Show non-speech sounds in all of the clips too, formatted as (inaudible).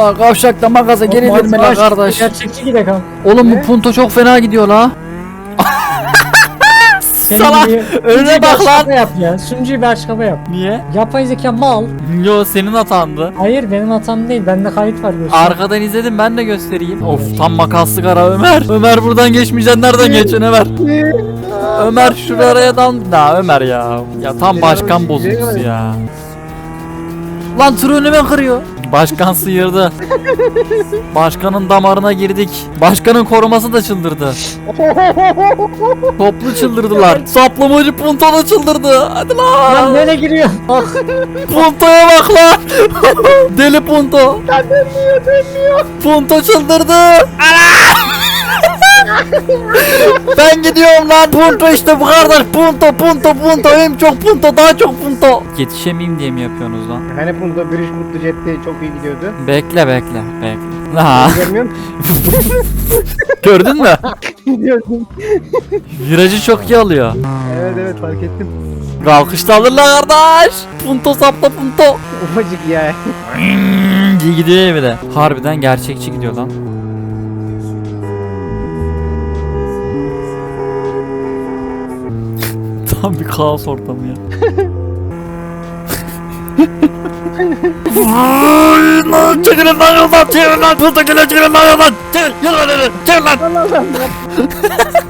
La kavşakta makaza mi la kardeş? Gerçekçi gidelim ha. Oğlum bu punto çok fena gidiyor la. (laughs) Salak, önüne bak lan. yap ya. Sunucuyu bir açıklama yap. Niye? Yapay zeka mal. Yo senin hatandı. Hayır benim hatam değil. Bende kayıt var göster. Arkadan izledim ben de göstereyim. Of tam makaslı kara Ömer. Ömer buradan geçmeyeceksin nereden geçiyorsun Ömer? Ömer şuraya dal. Da Ömer ya. Ya tam başkan bozuntusu ya. Lan tır önüme kırıyor. Başkan sıyırdı. Başkanın damarına girdik. Başkanın koruması da çıldırdı. Toplu çıldırdılar. Saplamacı Punto da çıldırdı. Hadi Lan lan. nereye giriyor? Ah, Punto'ya bak lan. Deli Punto. Dönmüyor dönmüyor. Punto çıldırdı. Ben gidiyorum lan. Punto işte bu kardeş. Punto, punto, punto. Hem çok punto, daha çok punto. Yetişemeyeyim diye mi yapıyorsunuz lan? Hani bunda British Mutlu Jet'te çok iyi gidiyordu. Bekle, bekle, bekle. (laughs) Ha, Görmüyor musun? (laughs) (laughs) gördün mü? Gidiyordum. Virajı çok iyi alıyor. Evet evet fark ettim. Kalkışta alırlar kardeş. Punto sapla punto. Ufacık ya. diye gidiyor bir de. Harbiden gerçekçi gidiyor lan. Tam bir kaos ortamı ya. Vay lan çekilin lan yoldan çekilin lan punto geliyor çekilin lan yoldan çekil lan yürü çekil lan.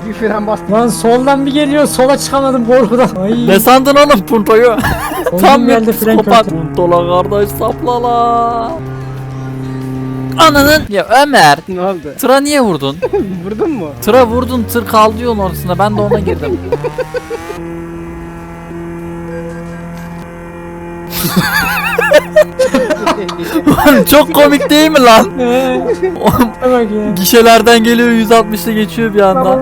Bir fren bastım. Lan soldan bir geliyor. Sola çıkamadım korkudan. Ay. Ne sandın oğlum puntoyu? Tam bir geldi fren psikopat. Punto la kardeş sapla la. Ananın. Ya Ömer. Ne oldu? Tıra niye vurdun? (laughs) Vurdun mu? Tıra vurdun tır kaldı yolun ortasında ben de ona girdim. (laughs) Oğlum Çok komik değil mi lan? (laughs) Oğlum, bak ya. Gişelerden geliyor 160'ta geçiyor bir anda.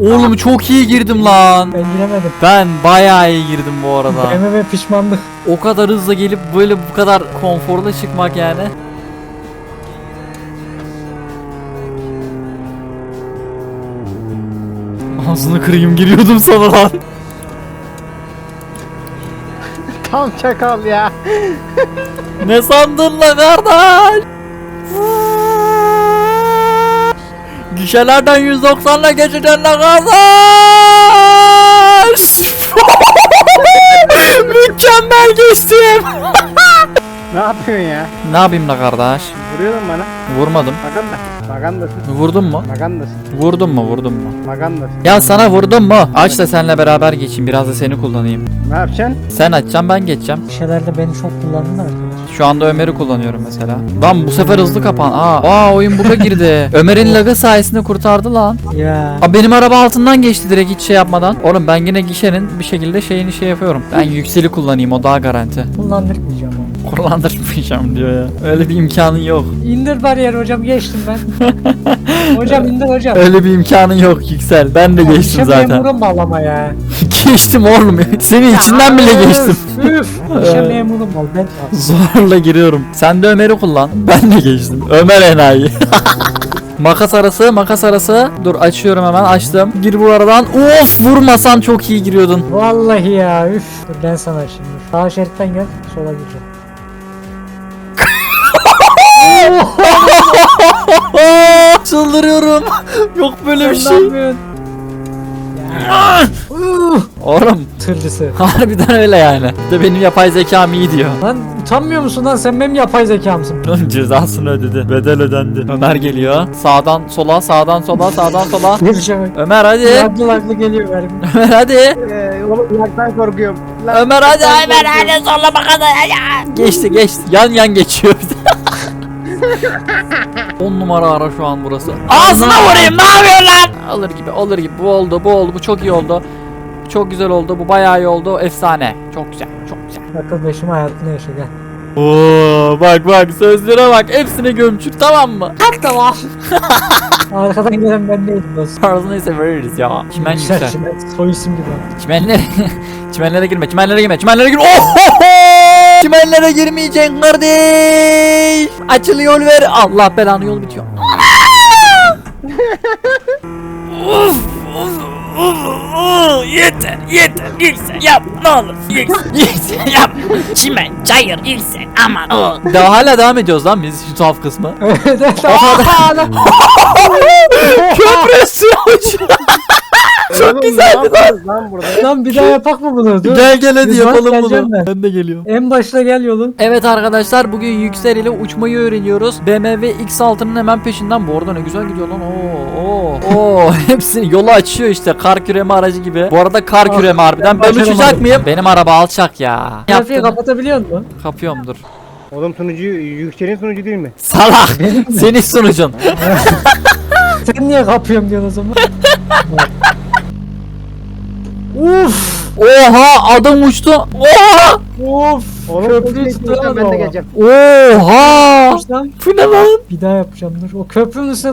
Oğlum çok iyi girdim lan. Ben giremedim. Ben bayağı iyi girdim bu arada. BMW pişmanlık. O kadar hızlı gelip böyle bu kadar konforlu çıkmak yani. Ağzını kırayım giriyordum sana lan. Tam çakal ya. Ne sandın la kardeş? Gişelerden 190'la geçeceksin la kardeş. (laughs) Mükemmel geçtim. (laughs) Ne yapıyorsun ya? Ne yapayım la kardeş? Vuruyordun bana. Vurmadım. Maganda. Magandasın. Vurdun mu? Magandasın. Vurdun mu? Vurdun mu? Magandasın. Ya sana vurdum mu? Aç da seninle beraber geçeyim. Biraz da seni kullanayım. Ne yapacaksın? Sen açacaksın ben geçeceğim. Bir şeylerde beni çok kullandın arkadaş. Şu anda Ömer'i kullanıyorum mesela. Lan bu sefer hızlı kapan. Aa, aa oyun buga girdi. (laughs) Ömer'in lagı sayesinde kurtardı lan. Ya. Aa benim araba altından geçti direkt hiç şey yapmadan. Oğlum ben yine gişenin bir şekilde şeyini şey yapıyorum. Ben yükseli kullanayım o daha garanti. Kullandırmayacağım. Kullandırmayacağım diyor ya. Öyle bir imkanın yok. İndir bariyer hocam geçtim ben. (laughs) hocam indir hocam. Öyle bir imkanın yok yüksel. Ben de geçtim İşe zaten. memurum bağlama ya. (laughs) geçtim oğlum. Senin içinden bile geçtim. Üf, üf. İşe memurum ol ben. Zorla giriyorum. Sen de Ömer'i kullan. Ben de geçtim. Ömer enayi. (laughs) makas arası, makas arası. Dur açıyorum hemen. Açtım. Gir bu aradan. Of vurmasan çok iyi giriyordun. Vallahi ya üf. Dur ben sana şimdi. Sağ şeritten gel sola gireceğim. Çıldırıyorum. (laughs) Yok böyle bir şey. ne. Uh, Oğlum Tırcısı. (laughs) harbiden öyle yani. De benim yapay zekam iyi diyor. Lan utanmıyor musun lan sen benim yapay zekamsın. Onun cezasını ödedi. Bedel ödendi. Ömer geliyor. Sağdan sola, sağdan sola, sağdan sola. (laughs) Gireceğim. Ömer hadi. Laklı laklı geliyor benim. Ömer hadi. Ee, oğlum uzaktan korkuyorum. Lan, Ömer hadi Ömer hadi sola bakalım. Geçti geçti. Yan yan geçiyor bir de. 10 numara ara şu an burası. Ağzına vurayım ne yapıyorsun lan? Alır gibi alır gibi bu oldu bu oldu bu çok iyi oldu. Çok güzel oldu bu bayağı iyi oldu efsane. Çok güzel çok güzel. Akıl başıma hayatını yaşa gel. Oo bak bak sözlere bak hepsini gömçür tamam mı? Tamam. (laughs) Arkadan gelen ben değilim dostum. Tarzı neyse veririz ya. Çimen yüksel. Çimen, soy isim gibi. Çimenlere (laughs) çimenlere girme, çimenlere girme, çimenlere girme. Oh! Çimenlere girmeyeceksin kardeş. Açıl yol ver. Allah belanı yol bitiyor. Of, of, of, of. yeter, yeter. yüksel yap ne olur yüksel yüksel yap. Çimen çayır yüksel aman o. Daha hala devam ediyoruz lan biz şu tuhaf kısmı. (laughs) Evet (laughs) güzeldi lan. burada. (laughs) Lan bir daha yapak mı bunu? Dur. Gel gel hadi Biz yapalım geleceğim bunu. ben. Ben de geliyorum. En başta gel yolun. Evet arkadaşlar bugün Yüksel ile uçmayı öğreniyoruz. BMW X6'nın hemen peşinden. Bu arada ne güzel gidiyor lan. Oo, oo, oo. (laughs) Hepsini yolu açıyor işte kar küreme aracı gibi. Bu arada kar Ah, küreme harbiden. Ben başaramadım. uçacak mıyım? Benim araba alçak ya. Trafiği kapatabiliyor musun? Kapıyorum dur. Oğlum sunucu yükselin sunucu değil mi? Salak. Senin sunucun. (laughs) Sen niye kapıyorum diyorsun o zaman? Uf. Oha adam uçtu. Oha. Of. Oğlum Köprü üstüne ben de geleceğim. Oha. Bu ne lan? bir daha yapacağım dur. O köprünün üstüne